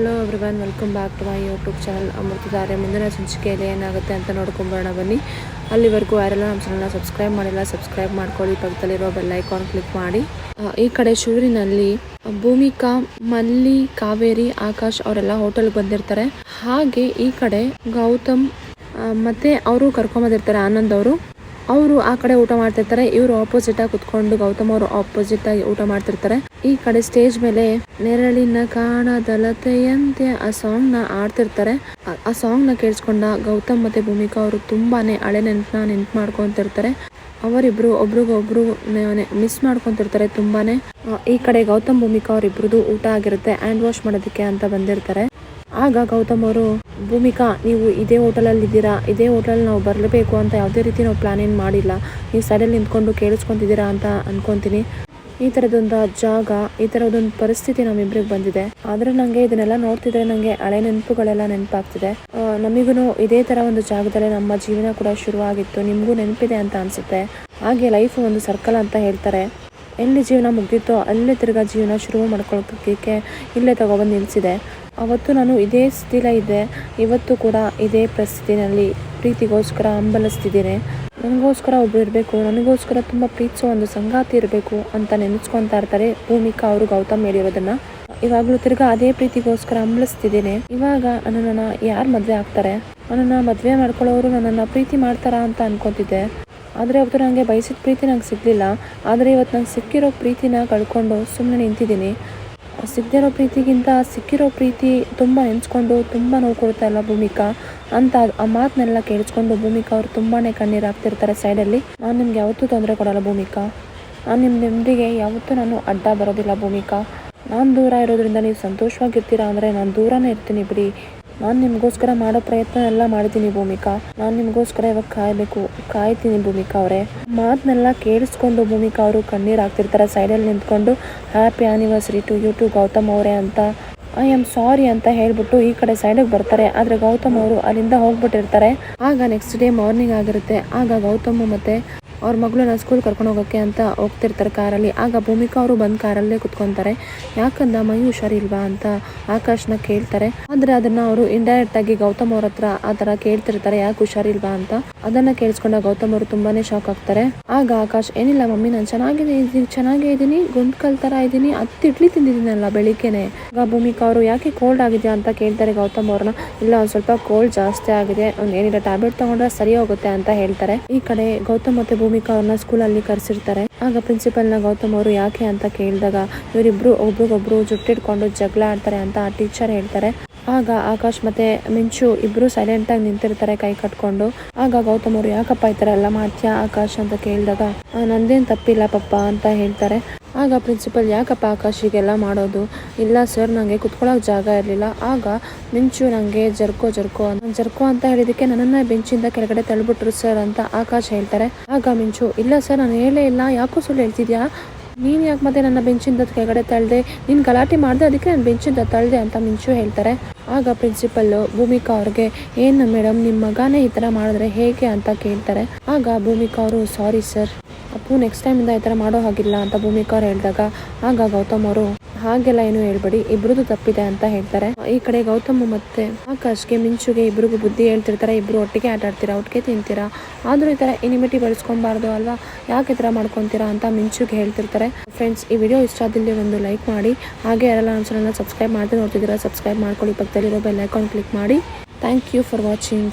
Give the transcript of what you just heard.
Hello everyone welcome back to my YouTube channel ಅಮೃತಿದ್ದಾರೆ ಮುಂದಿನ ಸಂಚಿಕೆಯಲ್ಲಿ ಏನಾಗುತ್ತೆ ಅಂತ ನೋಡ್ಕೊಂಬರೋಣ ಬನ್ನಿ. ಅಲ್ಲಿವರೆಗೂ ಯಾರೆಲ್ಲ ನಮ್ಮ ಚಾನಲ್ನ ಸಬ್ಸ್ಕ್ರೈಬ್ ಮಾಡಿಲ್ಲ ಸಬ್ಸ್ಕ್ರೈಬ್ ಮಾಡ್ಕೊಳ್ಳಿ. ಪಕ್ಕದಲ್ಲಿರೋ ಬೆಲ್ ಐಕಾನ್ ಕ್ಲಿಕ್ ಮಾಡಿ. ಈ ಕಡೆ ಶಿವರಿನಲ್ಲಿ ಭೂಮಿಕಾ, ಮಲ್ಲಿ, ಕಾವೇರಿ, ಆಕಾಶ್ ಅವರೆಲ್ಲ ಹೋಟೆಲ್ಗೆ ಬಂದಿರ್ತಾರೆ. ಹಾಗೆ ಈ ಕಡೆ ಗೌತಮ್ ಮತ್ತೆ ಅವರು ಕರ್ಕೊಂಬಂದಿರ್ತಾರೆ ಆನಂದ್ ಅವರು. ಅವರು ಆ ಕಡೆ ಊಟ ಮಾಡ್ತಿರ್ತಾರೆ. ಇವರು ಆಪೋಸಿಟ್ ಆಗಿ ಕುತ್ಕೊಂಡು ಗೌತಮ್ ಅವರು ಆಪೋಸಿಟ್ ಆಗಿ ಊಟ ಮಾಡ್ತಿರ್ತಾರೆ. ಈ ಕಡೆ ಸ್ಟೇಜ್ ಮೇಲೆ ನೆರಳಿನ ಕಾಣದಲತೆಯಂತೆ ಆ ಸಾಂಗ್ನ ಆಡ್ತಿರ್ತಾರೆ. ಆ- ಸಾಂಗ್ನ ಕೇಳಿಸ್ಕೊಂಡ ಗೌತಮ್ ಮತ್ತೆ ಭೂಮಿಕಾ ಅವರು ತುಂಬಾನೇ ಹಳೆ ನೆನಪನ್ನ ನೆನ್ಪು ಮಾಡ್ಕೊಂತಿರ್ತಾರೆ. ಅವರಿಬ್ರು ಒಬ್ರಿಗೊಬ್ರು ಮಿಸ್ ಮಾಡ್ಕೊಂತಿರ್ತಾರೆ ತುಂಬಾನೇ. ಈ ಕಡೆ ಗೌತಮ್, ಭೂಮಿಕಾ ಅವರಿಬ್ರದ್ದು ಊಟ ಆಗಿರುತ್ತೆ. ಹ್ಯಾಂಡ್ ವಾಶ್ ಮಾಡೋದಕ್ಕೆ ಅಂತ ಬಂದಿರ್ತಾರೆ. ಆಗ ಗೌತಮ್ ಅವರು, ಭೂಮಿಕಾ, ನೀವು ಇದೇ ಹೋಟೆಲಲ್ಲಿ ಇದ್ದೀರಾ ಇದೇ ಹೋಟೆಲ್ ನಾವು ಬರಲೇಬೇಕು ಅಂತ ಯಾವುದೇ ರೀತಿ ನಾವು ಪ್ಲಾನ್ ಏನು ಮಾಡಿಲ್ಲ. ನೀವು ಸೈಡಲ್ಲಿ ನಿಂತ್ಕೊಂಡು ಕೇಳಿಸ್ಕೊಂತಿದ್ದೀರಾ ಅಂತ ಅನ್ಕೊಂತೀನಿ. ಈ ಥರದೊಂದು ಜಾಗ, ಈ ಥರದೊಂದು ಪರಿಸ್ಥಿತಿ ನಮ್ಮಿಬ್ಬರಿಗೆ ಬಂದಿದೆ. ಆದರೆ ನನಗೆ ಇದನ್ನೆಲ್ಲ ನೋಡ್ತಿದ್ರೆ ನನಗೆ ಹಳೆ ನೆನಪುಗಳೆಲ್ಲ ನೆನಪಾಗ್ತಿದೆ. ನಮಗೂ ಇದೇ ಥರ ಒಂದು ಜಾಗದಲ್ಲಿ ನಮ್ಮ ಜೀವನ ಕೂಡ ಶುರುವಾಗಿತ್ತು. ನಿಮಗೂ ನೆನಪಿದೆ ಅಂತ ಅನಿಸುತ್ತೆ. ಹಾಗೆ ಲೈಫ್ ಒಂದು ಸರ್ಕಲ್ ಅಂತ ಹೇಳ್ತಾರೆ. ಎಲ್ಲಿ ಜೀವನ ಮುಗ್ದಿತ್ತೋ ಅಲ್ಲೇ ತಿರ್ಗಾ ಜೀವನ ಶುರು ಮಾಡ್ಕೊಳ್ಳೋದಕ್ಕೆ ಇಲ್ಲೇ ತಗೊಬಂದು ನಿಲ್ಲಿಸಿದೆ ಅವತ್ತು ನಾನು ಇದೇ ಸ್ಥಿತಿಲೇ ಇದ್ದೆ. ಇವತ್ತು ಕೂಡ ಇದೇ ಪರಿಸ್ಥಿತಿನಲ್ಲಿ ಪ್ರೀತಿಗೋಸ್ಕರ ಹಂಬಲಿಸ್ತಿದ್ದೀನಿ. ನನಗೋಸ್ಕರ ಒಬ್ರು ಇರಬೇಕು, ನನಗೋಸ್ಕರ ತುಂಬ ಪ್ರೀತಿಸೋ ಒಂದು ಸಂಗಾತಿ ಇರಬೇಕು ಅಂತ ನೆನೆಸ್ಕೊತಾ ಇರ್ತಾರೆ ಭೂಮಿಕಾ ಅವರು ಗೌತಮ್ ಹೇಳಿರೋದನ್ನ. ಇವಾಗಲೂ ತಿರ್ಗ ಅದೇ ಪ್ರೀತಿಗೋಸ್ಕರ ಹಂಬಲಿಸ್ತಿದ್ದೀನಿ. ಇವಾಗ ನನ್ನನ್ನು ಯಾರು ಮದುವೆ ಆಗ್ತಾರೆ? ನನ್ನನ್ನು ಮದುವೆ ಮಾಡ್ಕೊಳ್ಳೋರು ನನ್ನನ್ನು ಪ್ರೀತಿ ಮಾಡ್ತಾರಾ ಅಂತ ಅನ್ಕೊತಿದ್ದೆ. ಆದರೆ ಅವತ್ತು ನನಗೆ ಬಯಸಿದ ಪ್ರೀತಿ ನಂಗೆ ಸಿಗಲಿಲ್ಲ. ಆದರೆ ಇವತ್ತು ನಂಗೆ ಸಿಕ್ಕಿರೋ ಪ್ರೀತಿನ ಕಳ್ಕೊಂಡು ಸುಮ್ಮನೆ ನಿಂತಿದ್ದೀನಿ. ಸಿಗದಿರೋ ಪ್ರೀತಿಗಿಂತ ಸಿಕ್ಕಿರೋ ಪ್ರೀತಿ ತುಂಬ ನೆನೆಸ್ಕೊಂಡು ತುಂಬ ನೋವು ಕೊಡ್ತಾ ಇಲ್ಲ ಭೂಮಿಕಾ? ಅಂತ ಆ ಮಾತನ್ನೆಲ್ಲ ಕೇಳಿಸ್ಕೊಂಡು ಭೂಮಿಕಾ ಅವರು ತುಂಬಾ ಕಣ್ಣೀರು ಹಾಕ್ತಿರ್ತಾರೆ ಸೈಡಲ್ಲಿ ನಾನು ನಿಮ್ಗೆ ಯಾವತ್ತೂ ತೊಂದರೆ ಕೊಡಲ್ಲ ಭೂಮಿಕಾ. ನಾನು ನಿಮ್ಮ ನೆಮ್ಮದಿಗೆ ಯಾವತ್ತೂ ನಾನು ಅಡ್ಡ ಬರೋದಿಲ್ಲ ಭೂಮಿಕಾ. ನಾನು ದೂರ ಇರೋದ್ರಿಂದ ನೀವು ಸಂತೋಷವಾಗಿರ್ತೀರಾ ಅಂದರೆ ನಾನು ದೂರನೇ ಇರ್ತೀನಿ ಬಿಡಿ. ನಾನು ನಿಮಗೋಸ್ಕರ ಮಾಡೋ ಪ್ರಯತ್ನ ಎಲ್ಲ ಮಾಡ್ತೀನಿ ಭೂಮಿಕಾ. ನಾನು ನಿಮಗೋಸ್ಕರ ಇವಾಗ ಕಾಯಬೇಕು. ಕಾಯ್ತೀನಿ ಭೂಮಿಕಾ ಅವರೇ. ಮಾತನ್ನೆಲ್ಲ ಕೇಳಿಸ್ಕೊಂಡು ಭೂಮಿಕಾ ಅವರು ಕಣ್ಣೀರು ಹಾಕ್ತಿರ್ತಾರೆ, ಸೈಡಲ್ಲಿ ನಿಂತ್ಕೊಂಡು happy anniversary to you to Gautam ಅವರೇ ಅಂತ. ಐ ಆಮ್ ಸಾರಿ ಅಂತ ಹೇಳ್ಬಿಟ್ಟು ಈ ಕಡೆ ಸೈಡಿಗೆ ಬರ್ತಾರೆ. ಆದರೆ ಗೌತಮ್ ಅವರು ಅಲ್ಲಿಂದ ಹೋಗ್ಬಿಟ್ಟಿರ್ತಾರೆ. ಆಗ ನೆಕ್ಸ್ಟ್ ಡೇ ಮಾರ್ನಿಂಗ್ ಆಗಿರುತ್ತೆ. ಆಗ ಗೌತಮ್ ಮತ್ತೆ ಅವ್ರ ಮಗಳನ್ನ ಸ್ಕೂಲ್ ಕರ್ಕೊಂಡು ಹೋಗೋಕ್ಕೆ ಅಂತ ಹೋಗ್ತಿರ್ತಾರೆ ಕಾರಲ್ಲಿ. ಆಗ ಭೂಮಿಕಾ ಅವರು ಬಂದು ಕಾರಲ್ಲೇ ಕುತ್ಕೊಂತಾರೆ. ಯಾಕಂದ ಮೈ ಹುಷಾರಿಲ್ವಾ ಅಂತ ಆಕಾಶ್ನ ಕೇಳ್ತಾರೆ. ಆದ್ರೆ ಅದನ್ನ ಅವರು ಇಂಡೈರೆಕ್ಟ್ ಆಗಿ ಗೌತಮ್ ಅವ್ರ ಹತ್ರ ಆ ತರ ಕೇಳ್ತಿರ್ತಾರೆ, ಯಾಕೆ ಹುಷಾರಿಲ್ವಾ ಅಂತ. ಅದನ್ನ ಕೇಳಿಸ್ಕೊಂಡ ಗೌತಮ್ ಅವರು ತುಂಬಾನೇ ಶಾಕ್ ಆಗ್ತಾರೆ. ಆಗ ಆಕಾಶ್, ಏನಿಲ್ಲ ಮಮ್ಮಿ, ನಾನು ಚೆನ್ನಾಗಿದೆ ಇದೀನಿ ಚೆನ್ನಾಗೇ ಇದ್ದೀನಿ, ಗುಂಡ್ಕಲ್ ತರ ಇದ್ದೀನಿ ಹತ್ತು ಇಡ್ಲಿ ತಿಂದಿದ್ದೀನಲ್ಲ ಬೆಳಿಗ್ಗೆನೆ. ಆಗ ಭೂಮಿಕಾ ಅವರು ಯಾಕೆ ಕೋಲ್ಡ್ ಆಗಿದೆಯಾ ಅಂತ ಕೇಳ್ತಾರೆ ಗೌತಮ್ ಅವ್ರನ್ನ. ಇಲ್ಲ, ಒಂದ್ ಸ್ವಲ್ಪ ಕೋಲ್ಡ್ ಜಾಸ್ತಿ ಆಗಿದೆ ಏನಿಲ್ಲ ಟ್ಯಾಬ್ಲೆಟ್ ತಗೊಂಡ್ರೆ ಸರಿ ಹೋಗುತ್ತೆ ಅಂತ ಹೇಳ್ತಾರೆ. ಈ ಕಡೆ ಗೌತಮ್ ಮತ್ತೆ ಭೂಮಿಕಾ ಅವ್ರನ್ನ ಸ್ಕೂಲಲ್ಲಿ ಕರೆಸಿರ್ತಾರೆ. ಆಗ ಪ್ರಿನ್ಸಿಪಲ್ನ ಗೌತಮ್ ಅವರು ಯಾಕೆ ಅಂತ ಕೇಳಿದಾಗ ಇವರಿಬ್ರು ಒಬ್ರಿಗೊಬ್ರು ಜುಟ್ಟಿಡ್ಕೊಂಡು ಜಗಳ ಆಡ್ತಾರೆ ಅಂತ ಆ ಟೀಚರ್ ಹೇಳ್ತಾರೆ. ಆಗ ಆಕಾಶ್ ಮತ್ತೆ ಮಿಂಚು ಇಬ್ರು ಸೈಲೆಂಟ್ ಆಗಿ ನಿಂತಿರ್ತಾರೆ ಕೈ ಕಟ್ಕೊಂಡು. ಆಗ ಗೌತಮ್ ಅವರು ಯಾಕಪ್ಪ ಈ ಎಲ್ಲ ಮಾಡ್ತೀಯಾ ಆಕಾಶ್? ಅಂತ ಕೇಳಿದಾಗ "ಆ, ನಂದೇನ್ ತಪ್ಪಿಲ್ಲ ಪಪ್ಪ ಅಂತ ಹೇಳ್ತಾರೆ. ಆಗ ಪ್ರಿನ್ಸಿಪಲ್ ಯಾಕಪ್ಪ ಆಕಾಶ್ ಹೀಗೆಲ್ಲ ಮಾಡೋದು? ಇಲ್ಲ ಸರ್ ನನಗೆ ಕುತ್ಕೊಳ್ಳೋಕೆ ಜಾಗ ಇರಲಿಲ್ಲ. ಆಗ ಮಿಂಚು ನನಗೆ ಜರ್ಕೋ ಜರ್ಕೋ ಅಂತ ಜರ್ಕೋ ಅಂತ ಹೇಳಿದಕ್ಕೆ ನನ್ನನ್ನು ಬೆಂಚಿಂದ ಕೆಳಗಡೆ ತಳ್ಬಿಟ್ರು ಸರ್ ಅಂತ ಆಕಾಶ್ ಹೇಳ್ತಾರೆ. ಆಗ ಮಿಂಚು, ಇಲ್ಲ ಸರ್, ನಾನು ಹೇಳೇ ಇಲ್ಲ. ಯಾಕೋ ಸುಳ್ಳು ಹೇಳ್ತಿದ್ಯಾ? ನೀನು ಯಾಕೆ ಮತ್ತೆ ನನ್ನ ಬೆಂಚಿಂದ ಕೆಳಗಡೆ ತಳ್ದೆ? ನೀನು ಗಲಾಟೆ ಮಾಡಿದೆ, ಅದಕ್ಕೆ ನಾನು ಬೆಂಚಿಂದ ತಳ್ಳದೆ ಅಂತ ಮಿಂಚು ಹೇಳ್ತಾರೆ. ಆಗ ಪ್ರಿನ್ಸಿಪಲ್ಲು ಭೂಮಿಕಾ ಅವ್ರಿಗೆ, ಏನು ಮೇಡಮ್ ನಿಮ್ಮ ಮಗನೇ ಈ ಥರ ಮಾಡಿದ್ರೆ ಹೇಗೆ? ಅಂತ ಕೇಳ್ತಾರೆ. ಆಗ ಭೂಮಿಕಾ ಅವರು, ಸಾರಿ ಸರ್. ಅಪ್ಪು ನೆಕ್ಸ್ಟ್ ಟೈಮಿಂದ ಈ ಥರ ಮಾಡೋ ಹಾಗಿಲ್ಲ ಅಂತ ಭೂಮಿಕಾ ಅವ್ರು ಹೇಳಿದಾಗ, ಆಗ ಗೌತಮ್ ಅವರು ಹಾಗೆಲ್ಲ ಏನು ಹೇಳ್ಬೇಡಿ ಇಬ್ರದ್ದು ತಪ್ಪಿದೆ ಅಂತ ಹೇಳ್ತಾರೆ. ಈ ಕಡೆ ಗೌತಮ್ ಮತ್ತೆ ಆಕಾಶ್ಗೆ, ಮಿಂಚುಗೆ ಇಬ್ರಿಗೂ ಬುದ್ಧಿ ಹೇಳ್ತಿರ್ತಾರೆ, ಇಬ್ರು ಒಟ್ಟಿಗೆ ಆಟ ಆಡ್ತೀರಾ, ಒಟ್ಟಿಗೆ ತಿಂತೀರಾ? ಆದ್ರೂ ಈ ತರ ಇನಿಮಿಟಿ ಬೆಳೆಸ್ಕೊಬಾರ್ದು ಅಲ್ವಾ? ಯಾಕೆ ಈ ಥರ ಮಾಡ್ಕೊತೀರಾ ಅಂತ ಮಿಂಚುಗೆ ಹೇಳ್ತಿರ್ತಾರೆ. ಫ್ರೆಂಡ್ಸ್ ಈ ವಿಡಿಯೋ ಇಷ್ಟ ಆದಲ್ಲಿ ಒಂದು ಲೈಕ್ ಮಾಡಿ, ಹಾಗೆ ಯಾರೆಲ್ಲ ನಮ್ಮ ಸಬ್ಸ್ಕ್ರೈಬ್ ಮಾಡದೆ ನೋಡ್ತಿದ್ದೀರಾ ಸಬ್ಸ್ಕ್ರೈಬ್ ಮಾಡ್ಕೊಳ್ಳಿ, ಪಕ್ಕದಲ್ಲಿರೋ ಬೆಲ್ ಐಕಾನ್ ಕ್ಲಿಕ್ ಮಾಡಿ. Thank you for watching